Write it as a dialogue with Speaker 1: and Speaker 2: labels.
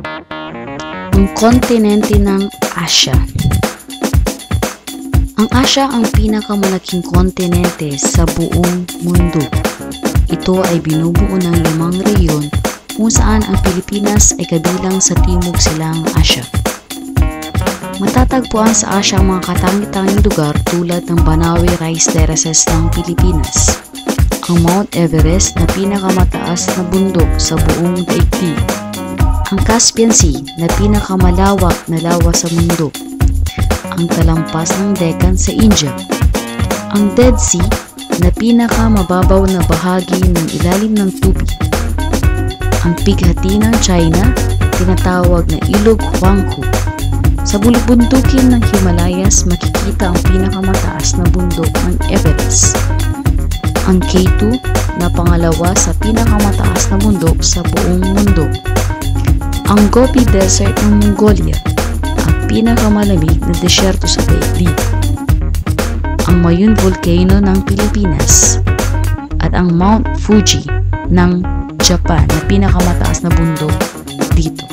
Speaker 1: Ang kontinente ng Asya Ang Asya ang pinakamalaking kontinente sa buong mundo. Ito ay binubuo ng limang reyon kung saan ang Pilipinas ay kabilang sa Timog Silang Asya. Matatagpuan sa Asya ang mga katangi-tanging lugar tulad ng Banawe Rice Terraces ng Pilipinas, ang Mount Everest na pinakamataas na bundok sa buong daigdig, Caspian Sea na pinakamalawak na lawa sa mundo, ang talampas ng Deccan sa India, ang Dead Sea na pinakamababaw na bahagi ng ilalim ng tubig, ang pighati ng China, tinatawag na Ilog Huangpu, sa bulubundukin ng Himalayas makikita ang pinakamataas na bundok ng Everest. Ang K2 na pangalawa sa pinakamataas na bundok sa buong mundo. Ang Gobi Desert ng Mongolia, ang pinakamalamig na desyerto sa daigdig. Ang Mayun Volcano ng Pilipinas at ang Mount Fuji ng Japan na pinakamataas na bundok dito.